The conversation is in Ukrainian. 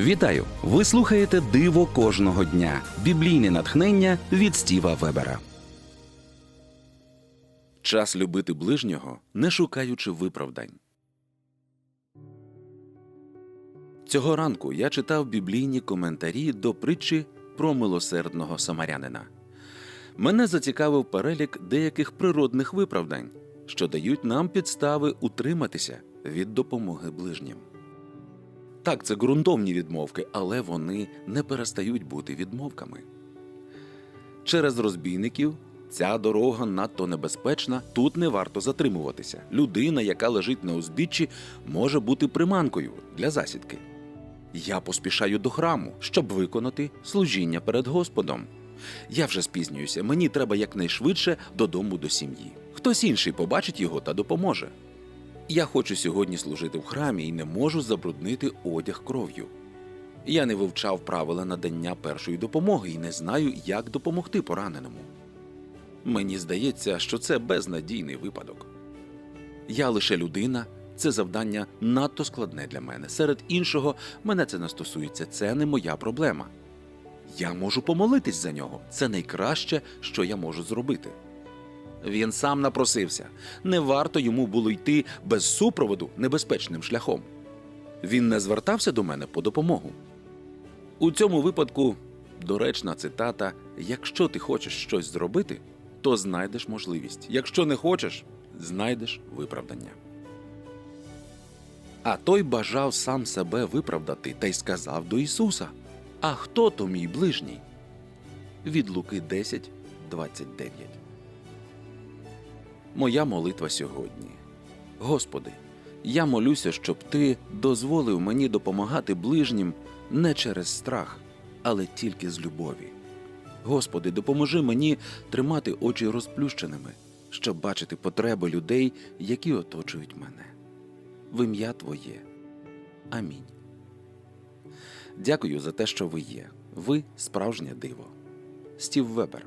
Вітаю! Ви слухаєте Диво кожного дня. Біблійне натхнення від Стіва Вебера. Час любити ближнього, не шукаючи виправдань. Цього ранку я читав біблійні коментарі до притчі про милосердного самарянина. Мене зацікавив перелік деяких природних виправдань, що дають нам підстави утриматися від допомоги ближнім. Так, це ґрунтовні відмовки, але вони не перестають бути відмовками. Через розбійників ця дорога надто небезпечна, тут не варто затримуватися. Людина, яка лежить на узбіччі, може бути приманкою для засідки. Я поспішаю до храму, щоб виконати служіння перед Господом. Я вже спізнююся, мені треба якнайшвидше додому до сім'ї. Хтось інший побачить його та допоможе. Я хочу сьогодні служити в храмі і не можу забруднити одяг кров'ю. Я не вивчав правила надання першої допомоги і не знаю, як допомогти пораненому. Мені здається, що це безнадійний випадок. Я лише людина, це завдання надто складне для мене. Серед іншого, мене це не стосується, це не моя проблема. Я можу помолитись за нього. Це найкраще, що я можу зробити. Він сам напросився. Не варто йому було йти без супроводу небезпечним шляхом. Він не звертався до мене по допомогу. У цьому випадку доречна цитата: якщо ти хочеш щось зробити, то знайдеш можливість. Якщо не хочеш, знайдеш виправдання. А той бажав сам себе виправдати та й сказав до Ісуса: А хто то мій ближній? Від Луки 10, 29. Моя молитва сьогодні. Господи, я молюся, щоб Ти дозволив мені допомагати ближнім не через страх, але тільки з любові. Господи, допоможи мені тримати очі розплющеними, щоб бачити потреби людей, які оточують мене. В ім'я Твоє. Амінь. Дякую за те, що ви є. Ви справжнє диво. Стів Вебер.